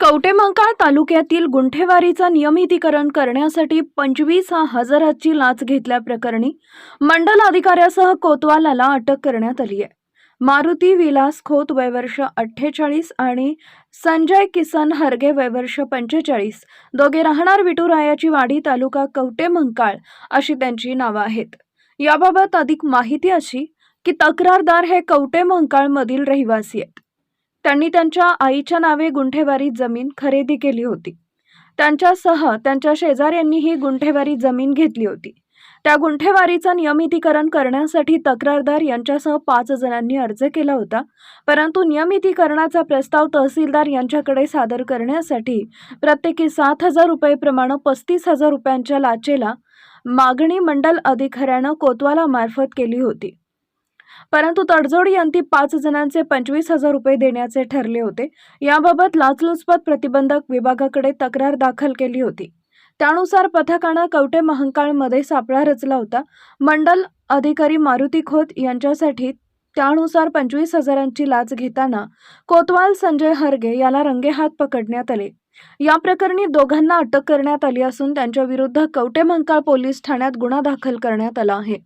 कवटेमंकाळ तालुक्यातील गुंठेवारीचं नियमितीकरण करण्यासाठी पंचवीस हजाराची लाच घेतल्याप्रकरणी मंडल अधिकाऱ्यासह कोतवालाला अटक करण्यात आली आहे. मारुती विलास खोत वयवर्ष अठ्ठेचाळीस आणि संजय किसन हरगे वयवर्ष पंचेचाळीस. दोघे राहणार विटुरायाची वाडी तालुका कवटेमंकाळ अशी त्यांची नावं आहेत. याबाबत अधिक माहिती अशी की तक्रारदार हे कवटेमंकाळमधील रहिवासी आहेत. त्यांनी त्यांच्या आईच्या नावे गुंठेवारी जमीन खरेदी केली होती. त्यांच्यासह त्यांच्या शेजाऱ्यांनीही गुंठेवारी जमीन घेतली होती. त्या गुंठेवारीचं नियमितीकरण करण्यासाठी तक्रारदार यांच्यासह पाच जणांनी अर्ज केला होता. परंतु नियमितीकरणाचा प्रस्ताव तहसीलदार यांच्याकडे सादर करण्यासाठी प्रत्येकी सात हजार रुपयेप्रमाणे पस्तीस हजार रुपयांच्या लाचेला मागणी मंडल अधिकाऱ्यानं कोतवाला मार्फत केली होती. परंतु तडजोडी अंती पाच जणांचे पंचवीस हजार रुपये देण्याचे ठरले होते. याबाबत लाचलुचपत प्रतिबंधक विभागाकडे तक्रार दाखल केली होती. त्यानुसार पथकानं कवटे महंकाळमध्ये सापळा रचला होता. मंडल अधिकारी मारुती खोत यांच्यासाठी त्यानुसार पंचवीस हजारांची लाच घेताना कोतवाल संजय हरगे याला रंगेहात पकडण्यात आले. या प्रकरणी दोघांना अटक करण्यात आली असून त्यांच्या विरुद्ध कवटे मंकाळ पोलीस ठाण्यात गुन्हा दाखल करण्यात आला आहे.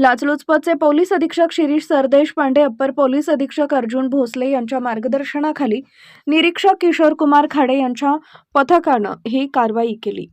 लाचलुचपतचे पोलीस अधीक्षक Shirish Sardeshpande upper police अधीक्षक अर्जुन भोसले यांच्या मार्गदर्शनाखाली निरीक्षक किशोर कुमार खाडे यांच्या पथकानं ही कारवाई केली.